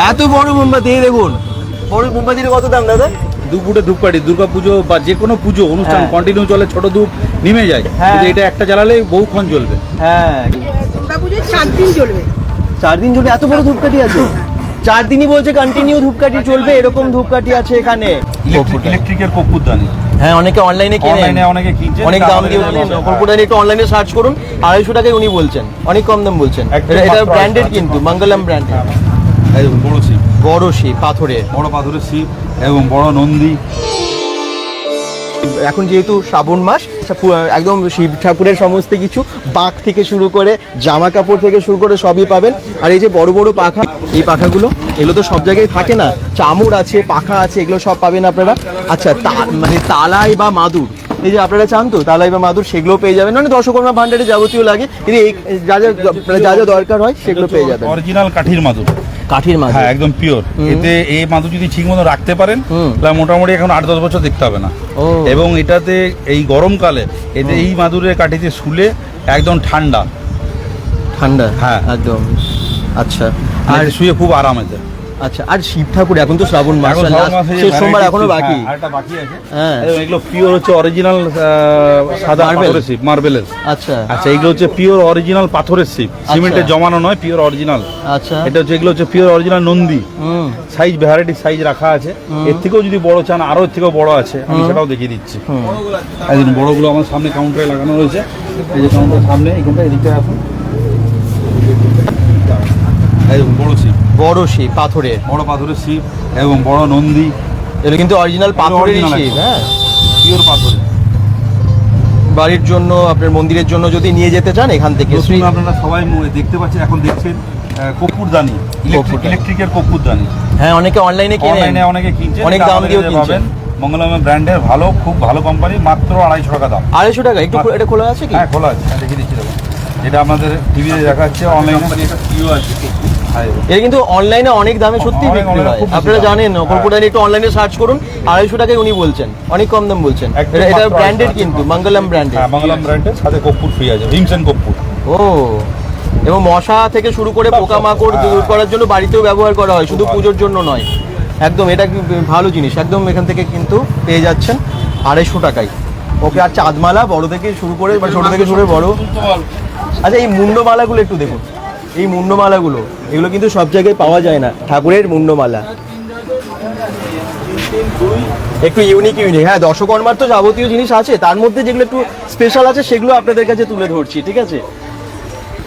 এত বড় মোমবাতি এই দেখুন। বড় মোমবাতির কত দাম দাদা? দু ফুটে ধূপকাঠি দুর্গা পুজো বা যে কোনো পুজো অনুষ্ঠান হ্যাঁ। কন্টিনিউ চলে ছোট ধূপ নিমে যায়। হ্যাঁ। কিন্তু এটা একটা জ্বালালেই বহুক্ষণ জ্বলবে। হ্যাঁ। দুর্গা পুজোর চার দিন চলবে চার দিন চলবে এত বড় ধূপকাঠি আছে। চার দিনই বলছে কন্টিনিউ ধূপকাঠি চলবে এরকম ধূপকাঠি আছে এখানে। ইলেকট্রিকের কপুরদানি হ্যাঁ অনেকে অনলাইনে অনলাইনে অনেকে কিনছে অনেক দাম দিয়ে কল্পনা একটু অনলাইনে সার্চ করুন আড়াইশো টাকায় উনি বলছেন। অনেক কম দাম বলছেন। এটা- এটা ব্র্যান্ডেড কিন্তু মঙ্গলম ব্র্যান্ডেড দেখুন, বড় শিব। বড় সে পাথরে বড় পাথরের শিব এবং বড় নন্দী। এখন যেহেতু শ্রাবণ মাস একদম শিব ঠাকুরের সমস্ত কিছু বাঘ থেকে শুরু করে জামা কাপড় থেকে শুরু করে সবই পাবেন। আর এই যে বড় বড় পাখা এই পাখাগুলো এগুলো তো সব জায়গায় থাকে না। চামড় আছে পাখা আছে এগুলো সব পাবেন আপনারা। আচ্ছা মানে তালাই বা মাদুর এই যে আপনারা চান তো তালাই বা মাদুর সেগুলো পেয়ে যাবেন। মানে দশকর্মা ভান্ডারে যাবতীয় লাগে কিন্তু এই যা যা মানে যা যা দরকার হয় সেগুলো পেয়ে যাবেন। অরিজিনাল কাঠির মাদুর। কাঠির মাদুর। হ্যাঁ একদম পিওর এতে এই মাদুর যদি ঠিক মতো রাখতে পারেন। তাহলে মোটামুটি এখন আট দশ বছর দেখতে হবে না। এবং এটাতে এই গরমকালে এতে এই মাদুরের কাঠিতে শুলে একদম ঠান্ডা। ঠান্ডা? হ্যাঁ। একদম। আচ্ছা। আর শুয়ে খুব আরাম এতে। আচ্ছা আর শিব ঠাকুর এখন তো শ্রাবণ মাস শেষ সোমবার এখনও বাকি। হ্যাঁ, আরেকটা বাকি আছে। হ্যাঁ। এগুলো পিওর হচ্ছে অরিজিনাল সাদা? পাথরের শিব মার্বেলের আচ্ছা। আচ্ছা এগুলো হচ্ছে পিওর অরিজিনাল পাথরের শিব। সিমেন্টের জমানো নয় পিওর অরিজিনাল আচ্ছা। এটা হচ্ছে এগুলো হচ্ছে pure original Nandi. Size variety size রাখা আছে। এর থেকেও যদি বড় চান আরও এর থেকেও বড় আছে আমি সেটাও দেখিয়ে দিচ্ছি। এই বড়গুলো আমার সামনে কাউন্টারে লাগানো রয়েছে। এই যে কাউন্টারের সামনে এখানটা এদিকে আসুন। দেখুন বড় শিব। বড় শিব পাথরের। বড় পাথরের শিব এবং বড় নন্দী। এটা কিন্তু অরিজিনাল পাথরেরই শিব হ্যাঁ। পিওর পাথরের। বাড়ির জন্য আপনার মন্দিরের জন্য যদি নিয়ে যেতে চান এখান থেকে আপনারা সবাই দেখতে পাচ্ছেন এখন দেখছেন কর্পূরদানি। ইলেকট্রিকের কর্পূরদানি হ্যাঁ অনেকে অনলাইনে কেনেন। অনলাইনে অনেকে কিনছে অনেক দাম দিয়েও কিনছেন। মঙ্গলমে ব্র্যান্ডের ভালো খুব ভালো কোম্পানি মাত্র আড়াইশো টাকা দাম। আড়াইশো টাকা? একটু এটা খোলা আছে কি? হ্যাঁ খোলা আছে। দেখিয়ে দিচ্ছি এটা আপনাদের টিভিতে দেখাচ্ছে অনলাইনে এটা পিও আছে। এটা কিন্তু অনলাইনে অনেক দামে সত্যি বিক্রি হয়। আপনারা জানেন হ্যাঁ। কল্পনা একটু অনলাইনে সার্চ করুন আড়াইশো টাকায় উনি বলছেন অনেক কম দাম বলছেন। এটা- ব্র্যান্ডেড কিন্তু মঙ্গলম ব্র্যান্ডেড মঙ্গলম ব্র্যান্ডের সাথে কর্পূর ফ্রি আছে ভীমসেন কর্পূর। ও এবং মশা থেকে শুরু করে। পোকামাকড় দূর হ্যাঁ। করার জন্য বাড়িতেও ব্যবহার করা হয় শুধু। পুজোর জন্য নয়। একদম এটা কি ভালো জিনিস একদম এখান থেকে কিন্তু পেয়ে যাচ্ছেন আড়াইশো টাকায়। ওকে আর চাঁদমালা বড় থেকে শুরু করে বা ছোট থেকে শুরু করে বড়। আচ্ছা এই মুন্ডমালাগুলো একটু দেখুন। এই মুন্ডমালাগুলো, এগুলো কিন্তু সব জায়গায় পাওয়া যায় না, ঠাকুরের মুন্ডমালা। একটু ইউনিক ইউনিক হ্যাঁ দর্শকর্মার তো যাবতীয় জিনিস আছে, তার মধ্যে যেগুলো একটু স্পেশাল আছে, সেগুলো আপনাদের কাছে তুলে ধরছি, ঠিক আছে?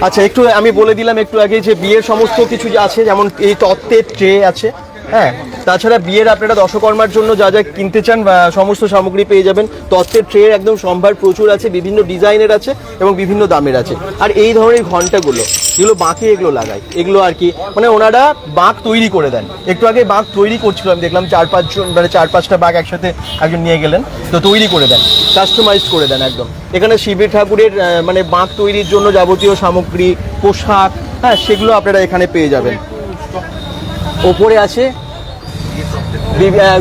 আচ্ছা একটু আমি বলে দিলাম, একটু আগে যে বিয়ের সমস্ত কিছু আছে, যেমন এই তত্ত্বের ট্রে আছে হ্যাঁ তাছাড়া বিয়ের আপনারা দশকর্মার জন্য যা যা কিনতে চান সমস্ত সামগ্রী পেয়ে যাবেন। তত্ত্বের ট্রে একদম সম্ভার প্রচুর আছে, বিভিন্ন ডিজাইনের আছে এবং বিভিন্ন দামের আছে। আর এই ধরনের ঘন্টাগুলো যেগুলো বাঁকে এগুলো লাগায়। এগুলো আর কি মানে ওনারা বাঁক তৈরি করে দেন। একটু আগে বাঁক তৈরি করছিল আমি দেখলাম চার পাঁচজন মানে চার পাঁচটা বাঁক একসাথে একজন নিয়ে গেলেন, তো তৈরি করে দেন কাস্টমাইজ করে দেন একদম। এখানে শিবের ঠাকুরের মানে বাঁক তৈরির জন্য যাবতীয় সামগ্রী, পোশাক হ্যাঁ সেগুলো আপনারা এখানে পেয়ে যাবেন। ওপরে আছে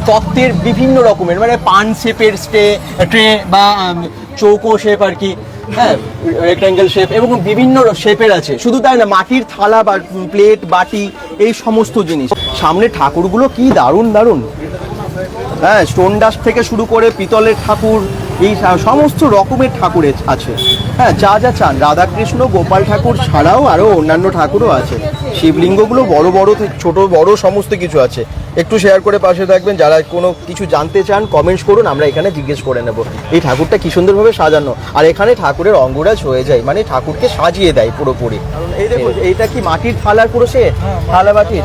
তত্ত্বের বিভিন্ন রকমের মানে পান শেপের স্টে, ট্রে বা চৌকো শেপ আর কি হ্যাঁ রেক্ট্যাঙ্গেল শেপ এবং বিভিন্ন শেপের আছে। শুধু তাই না, মাটির থালা বা প্লেট, বাটি, এই সমস্ত জিনিস। সামনে ঠাকুরগুলো কি দারুণ দারুণ। হ্যাঁ স্টোন ডাস্ট থেকে শুরু করে পিতলের ঠাকুর এই সমস্ত রকমের ঠাকুর আছে। হ্যাঁ যা যা চান। রাধাকৃষ্ণ গোপাল ঠাকুর ছাড়াও আরও অন্যান্য ঠাকুরও আছে। শিবলিঙ্গগুলো বড় বড় ছোট বড় সমস্ত কিছু আছে। একটু শেয়ার করে পাশে থাকবেন। যারা কোনো কিছু জানতে চান কমেন্টস করুন আমরা এখানে জিজ্ঞেস করে নেব। এই ঠাকুরটা কি সুন্দরভাবে সাজানো? আর এখানে ঠাকুরের অঙ্গরাজ হয়ে যায়। মানে ঠাকুরকে সাজিয়ে দেয় পুরোপুরি। এই দেখো এইটা কি মাটির থালার পুরো সে? থালা বাটির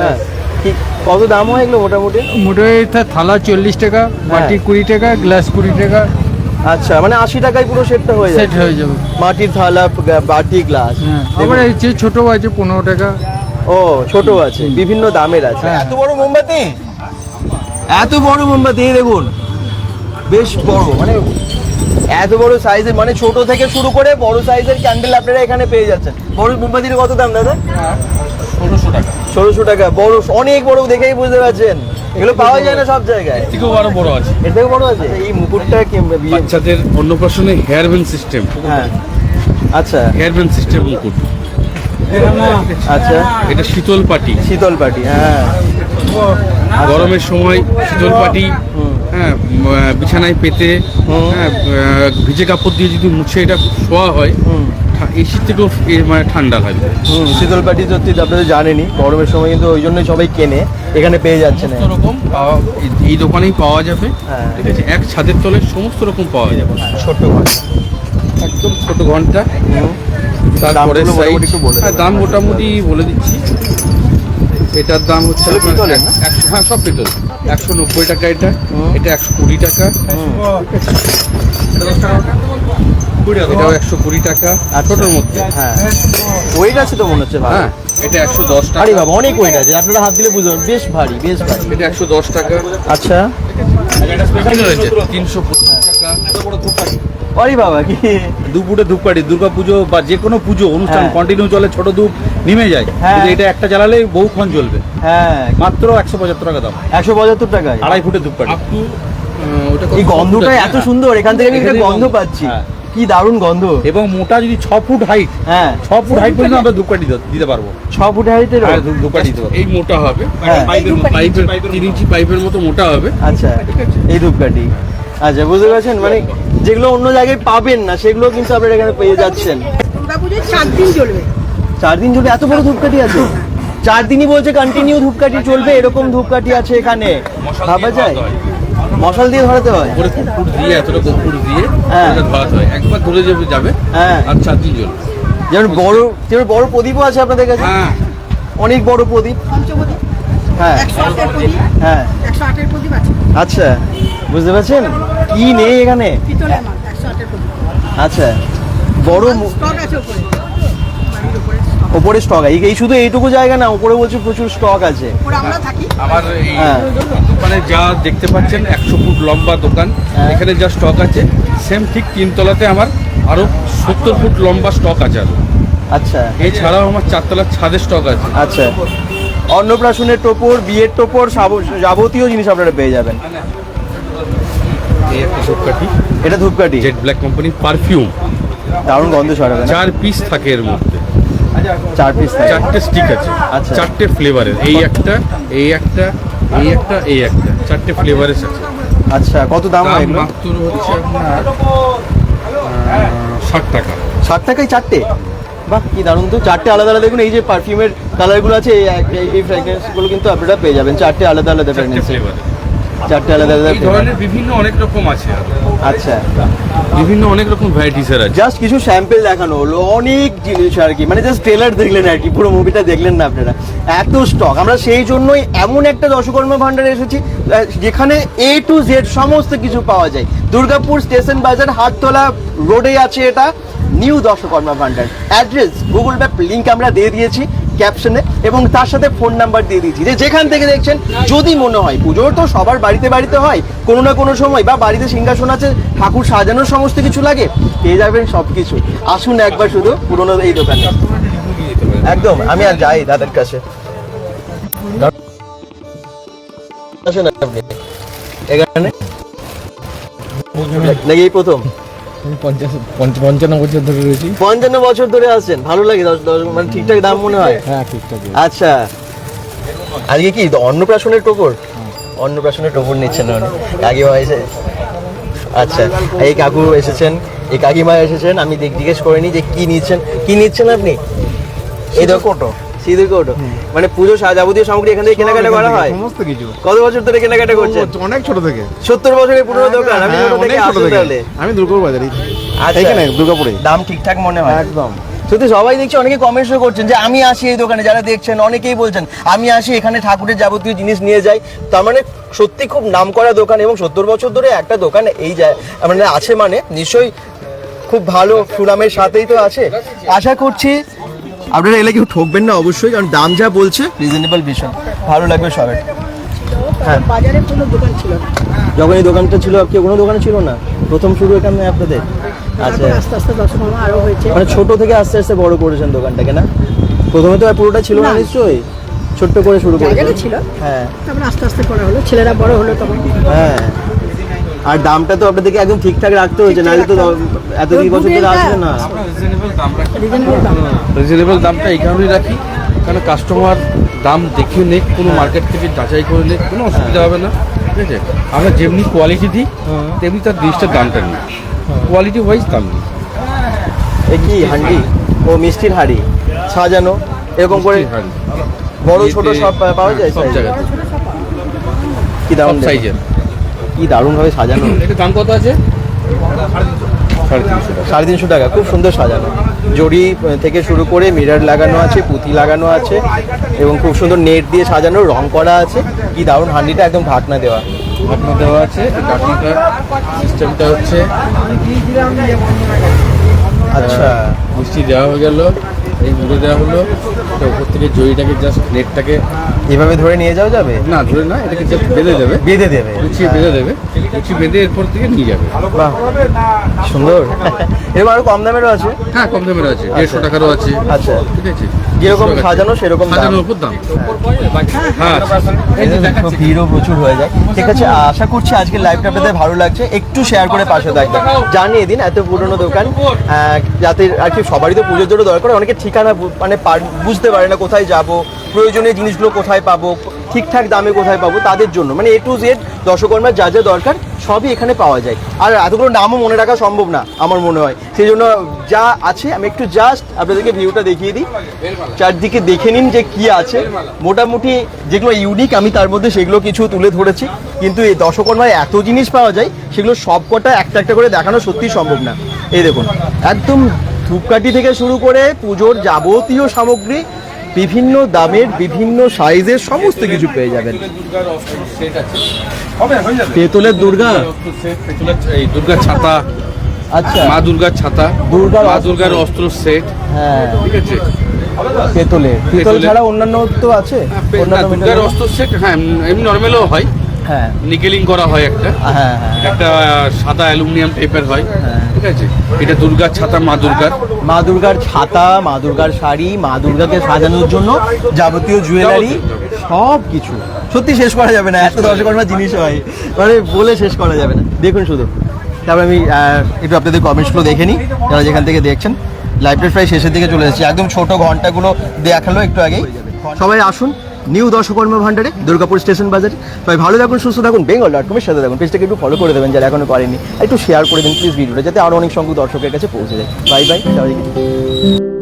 হ্যাঁ। কি কত দাম হয় এগুলো মোটামুটি? মোটামুটি থালা চল্লিশ টাকা বাটি কুড়ি টাকা গ্লাস কুড়ি টাকা। আচ্ছা মানে আশি টাকায় পুরো সেটটা হয়ে সেট হয়ে যাবে। মাটির থালা বাটি গ্লাস। হ্যাঁ আবার এই যে ছোটো আছে পনেরো টাকা। ও ছোট আছে বিভিন্ন দামের আছে। হ্যাঁ। এত বড় মোমবাতি? এত বড় মোমবাতি এই দেখুন। বেশ বড় মানে এত বড় সাইজের মানে ছোট থেকে শুরু করে বড় সাইজের ক্যান্ডেল আপনারা এখানে পেয়ে যাচ্ছেন। বড় মোমবাতির কত দাম দাদা? টাকা। ষোলোশো টাকা বড় অনেক বড় দেখেই বুঝতে পারছেন। এগুলো পাওয়া যায় না সব জায়গায়? থেকেও আরও বড় আছে। এর থেকে বড় আছে? এই মুকুটটা বাচ্চাদের অন্নপ্রাশনে হেয়ার ব্যান্ড সিস্টেম হ্যাঁ। আচ্ছা। হেয়ার ব্যান্ড সিস্টেম মুকুট। আচ্ছা। এটা শীতল পাটি। শীতল পাটি হ্যাঁ। গরমের সময় শীতল পাটি হ্যাঁ বিছানায় পেতে হ্যাঁ ভিজে কাপড় দিয়ে যদি মুছে এটা শোয়া হয় এসির থেকেও মানে ঠান্ডা লাগবে হুম শীতল পাটি সত্যি আপনাদের জানেনি গরমের সময় কিন্তু ওই জন্যই সবাই কেনে এখানে পেয়ে যাচ্ছে না। রকম পাওয়া এই- দোকানেই পাওয়া যাবে হ্যাঁ। ঠিক আছে? এক ছাদের তলে সমস্ত রকম পাওয়া যাবে। ছোট্ট ঘর। একদম ছোট ঘণ্টা। তারপরে হ্যাঁ। দাম মোটামুটি বলে দিচ্ছি। এটার দাম হচ্ছে? একশো হ্যাঁ সব পিতল। একশো নব্বই টাকা এটা এটা একশো কুড়ি টাকা। এটাও একশো কুড়ি টাকা। আর ছোটোর মধ্যে হ্যাঁ। ওয়েট আছে তো মনে হচ্ছে হ্যাঁ এটা একশো দশ টাকা। আরে বাবা অনেক ওয়েট আছে। আপনারা হাত দিলে বুঝবেন বেশ ভারী বেশ ভারী। এটা একশো দশ টাকা। আচ্ছা। তিনশো পঁচিশ টাকা। আরে বাবা কি? দুপুরে ধূপকাঠি দুর্গা পুজো বা যে কোনো পুজো অনুষ্ঠান হ্যাঁ। কন্টিনিউ চলে ছোট ধূপ নিমে যায়। হ্যাঁ। কিন্তু এটা একটা জ্বালালে বহুক্ষণ চলবে হ্যাঁ। মাত্র একশো পঁচাত্তর টাকা দাম। একশো পঁচাত্তর টাকায়? আড়াই ফুটের ধূপকাঠি। এই গন্ধটা এত সুন্দর এখান থেকে আমি একটা গন্ধ গন্ধ, পাচ্ছি। হ্যাঁ। কি দারুণ গন্ধ। এবং মোটা যদি ছ ফুট হাইট হ্যাঁ। ছ ফুট হাইট পর্যন্ত আমরা ধূপকাঠি দিতে- দিতে পারব। ছ ফুট হাইটের হ্যাঁ, ধূপকাঠি দিতে পারব। এই মোটা হবে। হ্যাঁ। পাইপের পাইপের তিন ইঞ্চি পাইপের মতো মোটা হবে। আচ্ছা এই ধূপকাঠি। আচ্ছা বুঝতে পারছেন? মানে যেগুলো অন্য জায়গায় পাবেন না সেগুলো কিন্তু আপনারা এখানে পেয়ে যাচ্ছেন। চার দিন চলবে। চার দিন চলবে? এত বড় ধূপকাঠি আছে? চার দিনই বলছে কন্টিনিউ ধূপকাঠি চলবে এরকম ধূপকাঠি আছে এখানে। ভাবা যায়? হয়। মশাল দিয়ে ধরাতে হয়? উপরে কুকুর দিয়ে এতটা কুকুর দিয়ে হ্যাঁ। ধরাতে হয়। একবার ধরে যাবে যাবে হ্যাঁ। আর চার দিন জ্বলবে। যেমন বড় যেমন বড় প্রদীপও আছে আপনাদের কাছে? হ্যাঁ। অনেক বড় প্রদীপ। হ্যাঁ। হ্যাঁ। আচ্ছা। বুঝতে পারছেন? কি নেই এখানে? পিতলের মাল একশো আটের প্রদীপ। আচ্ছা। বড় স্টক আছে বাড়ির ওপরে স্টক আছে। এই শুধু এইটুকু জায়গা না ওপরে বলছে প্রচুর স্টক আছে। আমরা আমার এই হ্যাঁ। দোকানে যা দেখতে পাচ্ছেন একশো ফুট লম্বা দোকান। হ্যাঁ। এখানে যা স্টক আছে সেম ঠিক তিনতলাতে আমার আরও সত্তর ফুট লম্বা স্টক আছে আরও। আচ্ছা। এছাড়াও আমার চারতলার ছাদের স্টক আছে। আচ্ছা। অন্নপ্রাশনের টোপর বিয়ের টোপর যাবতীয় জিনিস আপনারা পেয়ে যাবেন। এই ধূপকাঠি। এটা ধূপকাঠি। জেড ব্ল্যাক কোম্পানি পারফিউম দারুণ গন্ধ ছড়াবে চার পিস থাকে এর মধ্যে। চার পিস চারটে স্টিক আছে। আচ্ছা। চারটে ফ্লেভারের এই একটা এই একটা এই একটা এই একটা। চারটে ফ্লেভারের আছে আচ্ছা কত দাম হয় মাত্র হচ্ছে আপনার ষাট টাকা। ষাট টাকায় চারটে? বাহ কি দারুণ। তো চারটে আলাদা আলাদা দেখুন এই যে পারফিউমের কালারগুলো আছে এই ফ্র্যাগনেন্সগুলো কিন্তু আপনারা পেয়ে যাবেন। চারটে আলাদা আলাদা চারটে ফ্র্যাগনেন্স চারটে আলাদা আলাদা ধরনের বিভিন্ন অনেক রকম আছে। আচ্ছা। বিভিন্ন অনেক রকম ভ্যারাইটিসের আছে। জাস্ট কিছু স্যাম্পল দেখানো হলো অনেক জিনিস আর কি। মানে জাস্ট ট্রেলার দেখলেন আর কি পুরো মুভিটা দেখলেন না আপনারা। এত স্টক আমরা সেই জন্যই এমন একটা দশকর্মা ভান্ডারে এসেছি যেখানে এ টু জেড সমস্ত কিছু পাওয়া যায়। দুর্গাপুর স্টেশন বাজার হাটতলা রোডে আছে এটা। New Dashakarma Bhandar address Google map link আমরা দিয়ে দিয়েছি। ক্যাপশনে এবং তার সাথে ফোন নাম্বার দিয়ে দিয়েছি। যে যেখান থেকে দেখছেন, যদি মনে হয়, পুজোর তো সবার বাড়িতে বাড়িতে হয়, কোনো না কোনো সময়, বা বাড়িতে সিংহাসন আছে, ঠাকুর সাজানোর সমস্ত কিছু লাগে, পেয়ে যাবেন সব কিছু আসুন একবার শুধু পুরোনো এই দোকানে। একদম, আমি আর যাই দাদার কাছে। আসেন আপনি। এখানে? নাকি প্রথম পঞ্চান্ন বছর ধরে রয়েছি। পঞ্চান্ন বছর ধরে আসছেন ভালো লাগে দশ দশ মানে ঠিকঠাক দাম মনে হয়? হ্যাঁ ঠিকঠাক আচ্ছা। আজকে কি অন্নপ্রাশনের টোপর? অন্নপ্রাশনের টোপর নিচ্ছেন কাকিমা এসে আচ্ছা এই কাকু এসেছেন। এই কাকিমা এসেছেন আমি দেখ- জিজ্ঞেস করিনি যে কি নিচ্ছেন। কি নিচ্ছেন আপনি? এই দেখো কোটো। সিঁদুর কোটো মানে পুজো যাবতীয় সামগ্রী এখান থেকে কেনাকাটা করা হয়? সমস্ত কিছু। কত বছর ধরে কেনাকাটা করছেন? অনেক ছোট থেকে। সত্তর বছরের পুরনো দোকান আমি হ্যাঁ, ছোট থেকে। তাহলে। আমি দুর্গাপুর বাজারে। আচ্ছা। এখানে দুর্গাপুরে। দাম ঠিকঠাক মনে হয়? একদম। সত্যি সবাই দেখছি অনেকে কমেন্টসও করছেন যে আমি আসি এই দোকানে। যারা দেখছেন অনেকেই বলছেন আমি আসি এখানে ঠাকুরের যাবতীয় জিনিস নিয়ে যাই। তার মানে সত্যি খুব নামকরা দোকান এবং সত্তর বছর ধরে একটা দোকান এই যায় মানে আছে মানে নিশ্চয়ই খুব ভালো সুনামের সাথেই তো আছে। আশা করছি আপনারা এলে কেউ ঠকবেন না অবশ্যই কারণ দাম যা বলছে রিজনেবল ভীষণ ভালো লাগবে সবার হ্যাঁ। বাজারে কোনো দোকান ছিল না। যখন এই দোকানটা ছিল কেউ কোনো দোকানে ছিল না? প্রথম শুরু এখানে আপনাদের। আচ্ছা। আস্তে আস্তে দশকর্মা আরও হয়েছে। মানে ছোট থেকে আস্তে আস্তে বড় করেছেন দোকানটাকে না? প্রথমে তো আর পুরোটা ছিল না। নিশ্চয়ই? ছোট্ট করে শুরু করেছেন। ছিল। হ্যাঁ। তারপরে আস্তে আস্তে করা হলো। ছেলেরা বড় হলো তখন। হ্যাঁ। আর দামটা তো আপনাদেরকে একদম ঠিকঠাক রাখতে হয়েছে নাহলে তো এত দুই বছর ধরে আসবে না? আমরা রিজনেবল দাম রাখি। রিজনেবল দাম। রিজনেবল দামটা এই কারণেই রাখি কারণ কাস্টমার দাম দেখে নেক কোনো মার্কেট থেকে যাচাই করে নেক কোনো অসুবিধা হবে না ঠিক আছে? আমরা যেমনি কোয়ালিটি দিই তেমনি তার জিনিসটার দামটা নিই। কোয়ালিটি ওয়াইজ দাম নিই। এ কি হান্ডি? ও মিষ্টির হাঁড়ি। সাজানো এরকম করে হাঁড়ি। বড় ছোট সব পাওয়া যায় সব? জায়গাতে। কি দেখো। সাইজের কি দারুণ ভাবে সাজানো। এটা দাম কত আছে? সাড়ে তিনশো টাকা। সাড়ে তিনশো টাকা খুব সুন্দর সাজানো। জড়ি থেকে শুরু করে মিরার লাগানো আছে পুঁতি লাগানো আছে এবং খুব সুন্দর নেট দিয়ে সাজানো রং করা আছে। কি দারুণ হান্ডিটা একদম ঢাকনা দেওয়া। ঢাকনা দেওয়া আছে সিস্টেমটা হচ্ছে আচ্ছা। মিষ্টি দেওয়া হয়ে গেল এই মুড়ে দেওয়া হলো। এটা উপর থেকে জড়িটাকে জাস্ট নেটটাকে এভাবে ধরে নিয়ে যাওয়া যাবে? না ধরে না এটাকে জাস্ট বেঁধে দেবে। বেঁধে দেবে। লুচিয়ে বেঁধে দেবে। লুচি বেঁধে এরপর থেকে নিয়ে যাবে। বাহ সুন্দর। এরকম আরও কম দামেরও আছে? হ্যাঁ কম দামের আছে। দেড়শো টাকারও আছে। আচ্ছা। ঠিক আছে? যেরকম সাজানো সেরকম দাম। সাজানোর উপর দাম। হ্যাঁ। ভিড়ও প্রচুর হয়ে যায়। ঠিক আছে আশা করছি আজকের লাইভটা আপনাদের ভালো লাগছে। একটু শেয়ার করে পাশে থাকবেন। জানিয়ে দিন এত পুরনো দোকান যাতে আর কি সবারই তো পুজোর জন্য দরকার অনেকে ঠিকানা মানে বুঝতে পারে না কোথায় যাব। প্রয়োজনীয় জিনিসগুলো কোথায় পাবো, ঠিকঠাক দামে কোথায় পাবো তাদের জন্য। মানে এ টু জেড দশকর্মার যা যা দরকার সবই এখানে পাওয়া যায়। আর এতগুলো নামও মনে রাখা সম্ভব না, আমার মনে হয়। সেই জন্য যা আছে, আমি একটু জাস্ট আপনাদেরকে ভিউটা দেখিয়ে দিই। চারদিকে দেখে নিন যে কি আছে। মোটামুটি যেগুলো ইউনিক আমি তার মধ্যে সেগুলো কিছু তুলে ধরেছি। কিন্তু এই দশকর্মায় এত জিনিস পাওয়া যায়, সেগুলো সব কটা একটা একটা করে দেখানো সত্যি সম্ভব না। এই দেখুন, একদম ধূপকাঠি থেকে শুরু করে পুজোর যাবতীয় সামগ্রী বিভিন্ন দামের বিভিন্ন সাইজের সমস্ত কিছু পেয়ে যাবেন। পেতলের দুর্গা? দুর্গার ছাতা আচ্ছা। মা দুর্গার ছাতা দুর্গা মা দুর্গার অস্ত্র সেট হ্যাঁ। ঠিক আছে। পেতলের পিতল ছাড়া অন্যান্য তো আছে? হ্যাঁ, দুর্গার অস্ত্র সেট হ্যাঁ এমনি নর্মালও হয়। হ্যাঁ। নিকেলিং করা হয় একটা। হ্যাঁ হ্যাঁ। একটা সাদা অ্যালুমিনিয়াম টাইপের হয়। হ্যাঁ। আছে? এটা দুর্গার ছাতা মা দুর্গার? মা দুর্গার ছাতা মা দুর্গার শাড়ি মা দুর্গাকে সাজানোর জন্য যাবতীয় জুয়েলারি। সব কিছু সত্যি শেষ করা যাবে না এত দশকর্মার জিনিস হয়। মানে বলে শেষ করা যাবে না। দেখুন শুধু। তারপর আমি একটু আপনাদের কমেন্টসগুলো দেখে নিই যারা যেখান থেকে দেখছেন। লাইভটা প্রায় শেষের দিকে চলে এসেছি। একদম ছোট ঘন্টাগুলো দেখাল একটু আগেই। সবাই আসুন। নিউ দশকর্ম ভান্ডারে দুর্গাপুর স্টেশন বাজারে। সবাই ভালো থাকুন, সুস্থ থাকুন বেঙ্গল ডট কমের সাথে থাকুন, পেজটাকে একটু ফলো করে দেবেন যারা এখনও করেনি একটু শেয়ার করে দিন প্লিজ ভিডিওটা, যাতে আরও অনেক সংখ্যক দর্শকের কাছে পৌঁছে যায়। Bye bye